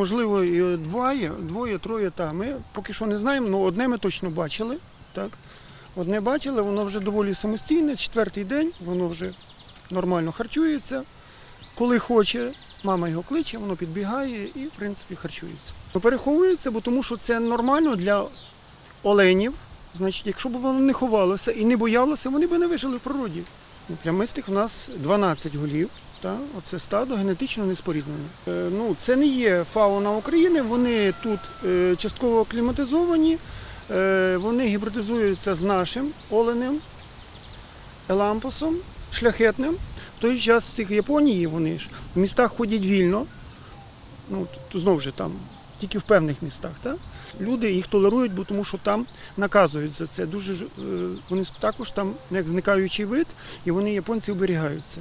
можливо, і двоє, двоє, троє. Та. Ми поки що не знаємо, але одне ми точно бачили. Так? Одне бачили, воно вже доволі самостійне, четвертий день, воно вже нормально харчується. Коли хоче, мама його кличе, воно підбігає і, в принципі, харчується. Переховується, бо тому що це нормально для оленів. Значить, якщо б воно не ховалося і не боялося, вони б не вижили в природі. Ну, Плямистих в нас 12 голів. Та? Оце стадо генетично неспоріднене. Е, ну, це не є фауна України, вони тут е, частково кліматизовані, е, вони гібридизуються з нашим оленем, елампосом, шляхетним. В той час в цих Японії вони ж в містах ходять вільно. Ну, знову ж там, тільки в певних містах. Та? Люди їх толерують, бо тому що там наказують за це. Дуже вони також там як зникаючий вид, і вони японці оберігаються.